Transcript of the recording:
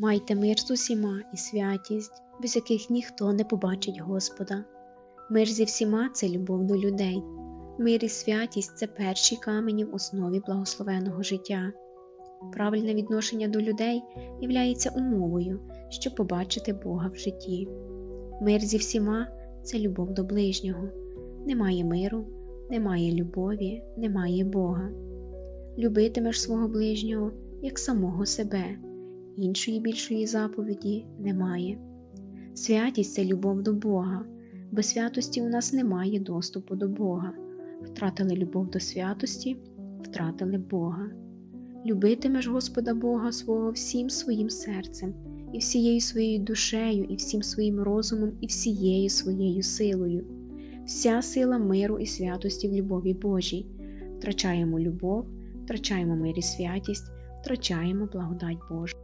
Майте мир з усіма і святість, без яких ніхто не побачить Господа. Мир зі всіма це любов до людей. Мир і святість це перші камені в основі благословеного життя. Правильне відношення до людей являється умовою, щоб побачити Бога в житті. Мир зі всіма це любов до ближнього. Немає миру, немає любові, немає Бога. Любитимеш свого ближнього як самого себе, іншої більшої заповіді немає. Святість це любов до Бога. Без святості у нас немає доступу до Бога. Втратили любов до святості, втратили Бога. Любитимеш Господа Бога свого всім своїм серцем, і всією своєю душею, і всім своїм розумом, і всією своєю силою. Вся сила миру і святості в любові Божій. Втрачаємо любов, втрачаємо мир і святість, втрачаємо благодать Божу.